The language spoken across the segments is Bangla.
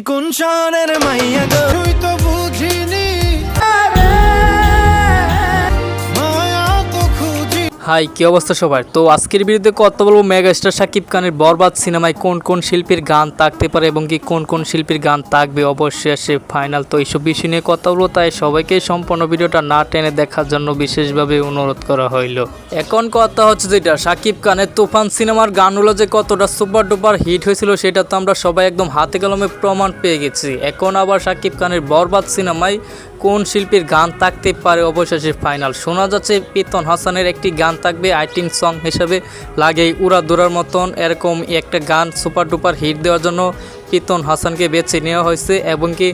কোন শহরের মাইয়া গো? তুই তো বুঝিনি হাই, কি অবস্থা সবার? তো আজকের বিরুদ্ধে কথা বলব মেগাস্টার শাকিব খানের বরবাদ সিনেমায় কোন কোন শিল্পীর গান থাকতে পারে এবং কি কোন কোন শিল্পীর গান থাকবে। অবশ্যই আসে ফাইনাল তো এইসব বিষয় নিয়ে কথা বলব, তাই সবাইকে সম্পূর্ণ ভিডিওটা না টেনে দেখার জন্য বিশেষভাবে অনুরোধ করা হইল। এখন কথা হচ্ছে যেটা, শাকিব খানের তুফান সিনেমার গানগুলো যে কতটা সুপার ডুপার হিট হয়েছিল সেটা তো আমরা সবাই একদম হাতে কলমে প্রমাণ পেয়ে গেছি। এখন আবার শাকিব খানের বরবাদ সিনেমায় কোন শিল্পীর গান থাকতে পারে অবশেষে ফাইনাল? শোনা যাচ্ছে, পিতন হাসানের একটি গান থাকবে, আইটিং সং হিসেবে লাগে উড়া দুরার মতন। এরকম একটা গান সুপার টুপার হিট দেওয়ার জন্য পিতন হাসানকে বেছে নেওয়া হয়েছে, এবং কি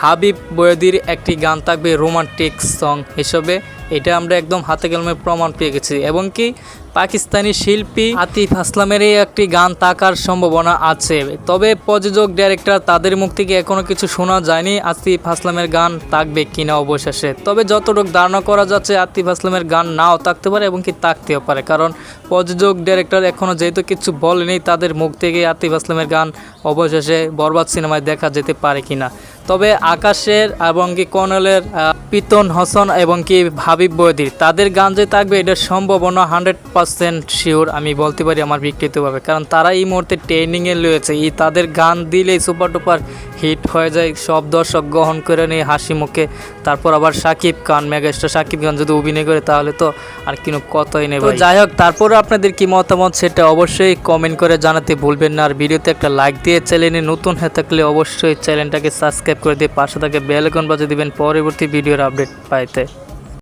হাবিব বয়দির একটি গান থাকবে, রোমান্টিক সং হিসেবে। এটা আমরা একদম হাতে কলমে প্রমাণ পেয়ে গেছি। এবং কি পাকিস্তানি শিল্পী আতিফ আসলামের একটি গান থাকার সম্ভাবনা আছে। তবে প্রযোজক ডাইরেক্টর তাদের মুখ থেকে এখনও কিছু শোনা যায়নি আতিফ আসলামের গান থাকবে কিনা অবশেষে। তবে যতটুকু ধারণা করা যাচ্ছে, আতিফ আসলামের গান নাও থাকতে পারে এবং কি থাকতেও পারে। কারণ প্রযোজক ডাইরেক্টর এখনও যেহেতু কিছু বলেনি, তাদের মুখ থেকে আতিফ আসলামের গান অবশেষে বরবাদ সিনেমায় দেখা যেতে পারে কিনা। তবে আকাশের এবং কি কর্নেলের পিতন হাসান এবং কি হাবিব বৈদির তাদের গান যে থাকবে এটার সম্ভাবনা হান্ড্রেড পার্সেন্ট শিওর আমি বলতে পারি আমার বিকৃতভাবে। কারণ তারা এই মুহূর্তে ট্রেনিংয়ে রয়েছে। এই তাদের গান দিলেই সুপার টুপার হিট হয়ে যায়। সব দর্শক গ্রহণ করে নিয়ে হাসি মুখে। তারপর আবার সাকিব খান মেগাস্টার সাকিব খান যদি অভিনয় করে তাহলে তো আর কোনো কথাই নেই যাই হোক তারপরে আপনাদের কি মতামত সেটা অবশ্যই কমেন্ট করে জানাতে ভুলবেন না। আর ভিডিওতে একটা লাইক দিয়ে চ্যানেলে নতুন হয়ে থাকলে অবশ্যই চ্যানেলটাকে সাবস্ক্রাইব করে দিয়ে পাশে থাকে বেল আইকন বাজিয়ে দিবেন পরবর্তী ভিডিওর আপডেট পাইতে।